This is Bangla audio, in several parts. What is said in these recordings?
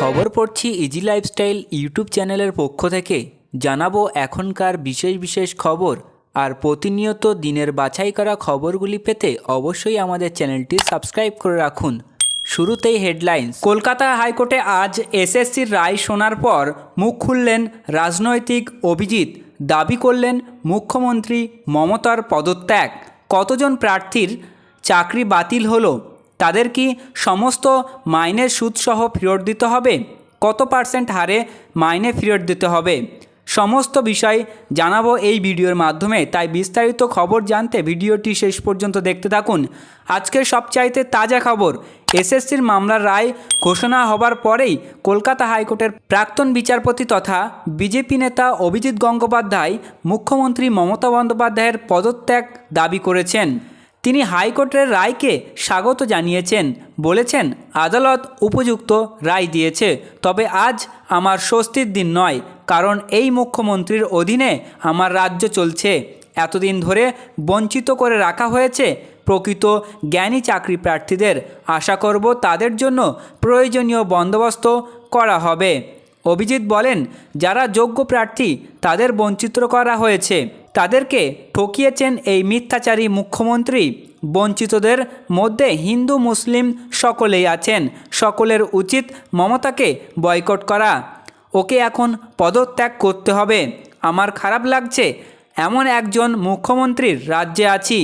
খবর পড়ছি ইজি লাইফস্টাইল ইউটিউব চ্যানেলের পক্ষ থেকে। জানাব এখনকার বিশেষ বিশেষ খবর আর প্রতিনিয়ত দিনের বাছাই করা খবরগুলি পেতে অবশ্যই আমাদের চ্যানেলটি সাবস্ক্রাইব করে রাখুন। শুরুতেই হেডলাইন্স কলকাতা হাইকোর্টে আজ এসএসসির রায় শোনার পর মুখ খুললেন রাজনৈতিক অভিজিৎ। দাবি করলেন মুখ্যমন্ত্রী মমতার পদত্যাগ। কতজন প্রার্থীর চাকরি বাতিল হলো? তাদের কি সমস্ত মাইনের সুদসহ ফেরত দিতে হবে? কত পার্সেন্ট হারে মাইনে ফেরত দিতে হবে? সমস্ত বিষয় জানাব এই ভিডিওর মাধ্যমে। তাই বিস্তারিত খবর জানতে ভিডিওটি শেষ পর্যন্ত দেখতে থাকুন। আজকের সবচাইতে তাজা খবর, এসএসসির মামলার রায় ঘোষণা হবার পরেই কলকাতা হাইকোর্টের প্রাক্তন বিচারপতি তথা বিজেপি নেতা অভিজিৎ গঙ্গোপাধ্যায় মুখ্যমন্ত্রী মমতা বন্দ্যোপাধ্যায়ের পদত্যাগ দাবি করেছেন। তিনি হাইকোর্টের রায়কে স্বাগত জানিয়েছেন। বলেছেন, আদালত উপযুক্ত রায় দিয়েছে, তবে আজ আমার স্বস্তির দিন নয়, কারণ এই মুখ্যমন্ত্রীর অধীনে আমার রাজ্য চলছে। এতদিন ধরে বঞ্চিত করে রাখা হয়েছে প্রকৃত জ্ঞানী চাকরি প্রার্থীদের। আশা করব তাদের জন্য প্রয়োজনীয় বন্দোবস্ত করা হবে। অভিজিৎ বলেন, যারা যোগ্য প্রার্থী, তাদের বঞ্চিত করা হয়েছে। তাদেরকে ঠকিয়েছেন এই মিথ্যাচারী মুখ্যমন্ত্রী। বঞ্চিতদের মধ্যে হিন্দু, মুসলিম সকলেই আছেন। সকলের উচিত মমতাকে বয়কট করা। ওকে এখন পদত্যাগ করতে হবে। আমার খারাপ লাগছে, এমন একজন মুখ্যমন্ত্রীর রাজ্যে আছি।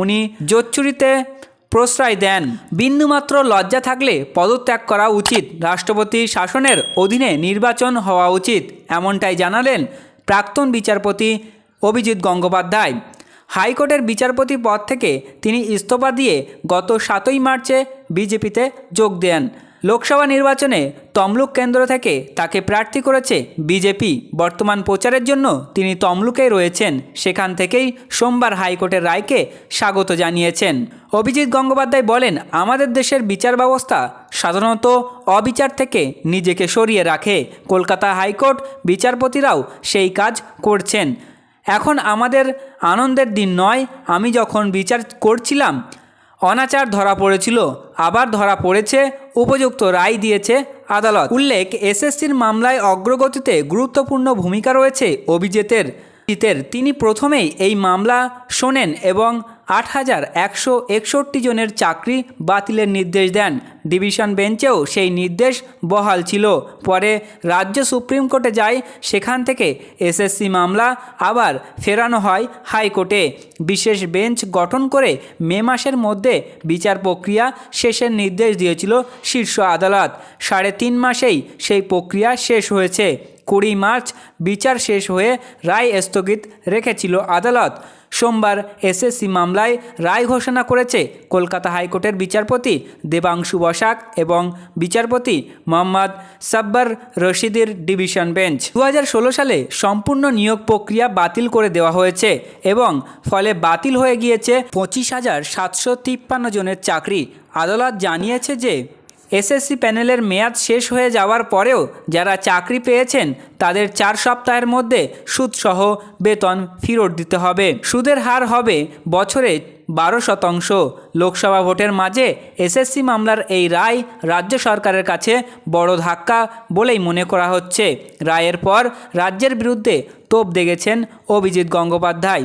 উনি জোচ্চুরিতে প্রশ্রয় দেন। বিন্দুমাত্র লজ্জা থাকলে পদত্যাগ করা উচিত। রাষ্ট্রপতি শাসনের অধীনে নির্বাচন হওয়া উচিত, এমনটাই জানালেন প্রাক্তন বিচারপতি অভিজিৎ গঙ্গোপাধ্যায়। হাইকোর্টের বিচারপতি পদ থেকে তিনি ইস্তফা দিয়ে গত সাতই মার্চে বিজেপিতে যোগ দেন। লোকসভা নির্বাচনে তমলুক কেন্দ্র থেকে তাকে প্রার্থী করেছে বিজেপি। বর্তমান প্রচারের জন্য তিনি তমলুকেই রয়েছেন। সেখান থেকেই সোমবার হাইকোর্টের রায়কে স্বাগত জানিয়েছেন। অভিজিৎ গঙ্গোপাধ্যায় বলেন, আমাদের দেশের বিচার ব্যবস্থা সাধারণত অবিচার থেকে নিজেকে সরিয়ে রাখে। কলকাতা হাইকোর্ট বিচারপতিরাও সেই কাজ করছেন। এখন আমাদের আনন্দের দিন নয়। আমি যখন বিচার করছিলাম, অনাচার ধরা পড়েছিল, আবার ধরা পড়েছে, উপযুক্ত রায় দিয়েছে আদালত। উল্লেখ, এসএসসির মামলায় অগ্রগতিতে গুরুত্বপূর্ণ ভূমিকা রয়েছে অভিজিতের। জিতের তিনি প্রথমেই এই মামলা শোনেন এবং আট হাজার একশো একষট্টি জনের চাকরি বাতিলের নির্দেশ দেন। ডিভিশন বেঞ্চেও সেই নির্দেশ বহাল ছিল। পরে রাজ্য সুপ্রিম কোর্টে যায়, সেখান থেকে এসএসসি মামলা আবার ফেরানো হয় হাইকোর্টে। বিশেষ বেঞ্চ গঠন করে মে মাসের মধ্যে বিচার প্রক্রিয়া শেষের নির্দেশ দিয়েছিল শীর্ষ আদালত। সাড়ে তিন মাসেই সেই প্রক্রিয়া শেষ হয়েছে। কুড়ি মার্চ বিচার শেষ হয়ে রায় স্থগিত রেখেছিল আদালত। সোমবার এসএসসি মামলায় রায় ঘোষণা করেছে কলকাতা হাইকোর্টের বিচারপতি দেবাংশু বসাক এবং বিচারপতি মোহাম্মদ সাব্বার রশিদের ডিভিশন বেঞ্চ। দু হাজার ষোলো সালে সম্পূর্ণ নিয়োগ প্রক্রিয়া বাতিল করে দেওয়া হয়েছে এবং ফলে বাতিল হয়ে গিয়েছে পঁচিশ হাজার সাতশো তিপ্পান্ন জনের চাকরি। আদালত জানিয়েছে যে এসএসসি প্যানেলের মেয়াদ শেষ হয়ে যাওয়ার পরেও যারা চাকরি পেয়েছেন, তাদের চার সপ্তাহের মধ্যে সুদসহ বেতন ফেরত দিতে হবে। সুদের হার হবে বছরে বারো শতাংশ। লোকসভা ভোটের মাঝে এসএসসি মামলার এই রায় রাজ্য সরকারের কাছে বড় ধাক্কা বলেই মনে করা হচ্ছে। রায়ের পর রাজ্যের বিরুদ্ধে তোপ দেগেছেন অভিজিৎ গঙ্গোপাধ্যায়।